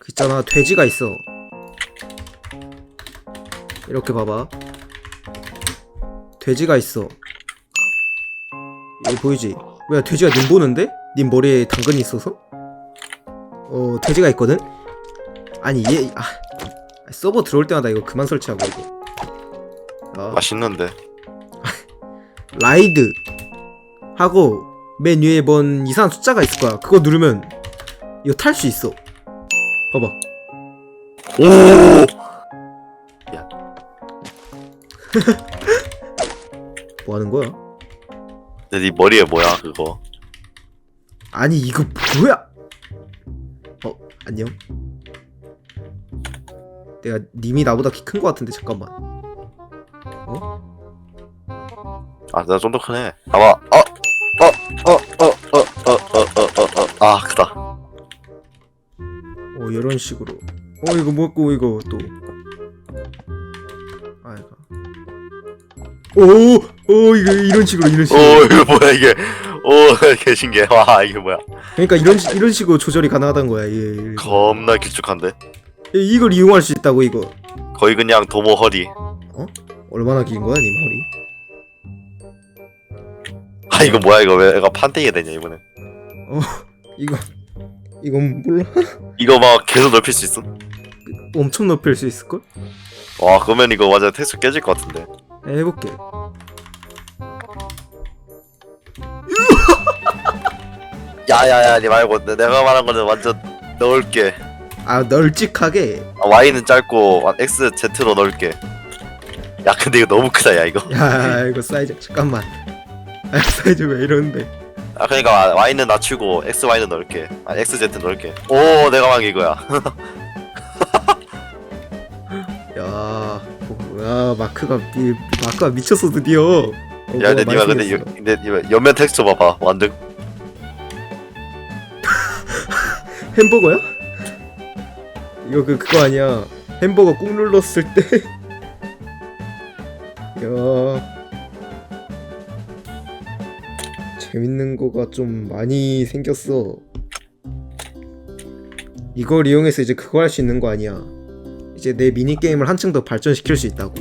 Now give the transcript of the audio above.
그 있잖아 돼지가 있어 이렇게 봐봐 돼지가 있어 이거 보이지? 왜 돼지가 님 보는데? 님 머리에 당근이 있어서? 어 돼지가 있거든? 아니 얘 아, 서버 들어올 때마다 이거 그만 설치하고 이거 아, 맛있는데. 라이드 하고 맨 위에 뭔 이상한 숫자가 있을 거야 그거 누르면 이거 탈 수 있어 봐봐 오! 뭐 하는 거야? 근데 네 머리에 뭐야 그거? 아니 이거 뭐야? 어 안녕. 내가 님이 나보다 키 큰 거 같은데 잠깐만. 어? 아 내가 좀 더 크네. 봐봐. 어, 어, 어, 어, 어, 어, 어, 어, 어, 어. 아 크다. 어 이런 식으로. 어 이거 뭐고 이거 또. 아이가. 오, 오 이거 이런 식으로 이런 오 식으로. 이거 뭐야 이게? 오 개신기해. 와 이게 뭐야? 그러니까 이런 식- 이런 식으로 조절이 가능하다는 거야. 예. 예. 겁나 길쭉한데. 예, 이걸 이용할 수 있다고 이거. 거의 그냥 도모 허리. 얼마나 긴 거야, 님 허리? 아 이거 뭐야 이거 왜 애가 판때기가 되냐 이번에. 이거 이건 몰라. 이거 막 계속 넓힐 수 있어? 엄청 높일 수 있을 걸? 와 그러면 이거 완전 텍스처 깨질 것 같은데. 해볼게. 야야야 니 말고 내- 내가 말한 거는 완전 넓게. 아 널찍하게. 아, Y는 짧고 아, X Z로 넓게. 야 근데 이거 너무 크다 야 이거. 야 이거 사이즈 잠깐만. 아 사이즈 왜 이러는데? 아 그러니까 Y는 낮추고 X Y는 넓게. 아 X Z 넓게. 오 내가 막 이거야. 야, 야 마크가 미, 마크가 미쳤어 드디어. 어, 야 근데 니가 근데 여. 근데 니가 옆면 텍스처 봐봐 완전 햄버거야? 이거 그 그거 아니야? 햄버거 꾹 눌렀을 때. 야. 재밌는 거가 좀 많이 생겼어. 이걸 이용해서 이제 그거 할 수 있는 거 아니야? 이제 내 미니 게임을 한층 더 발전시킬 수 있다고.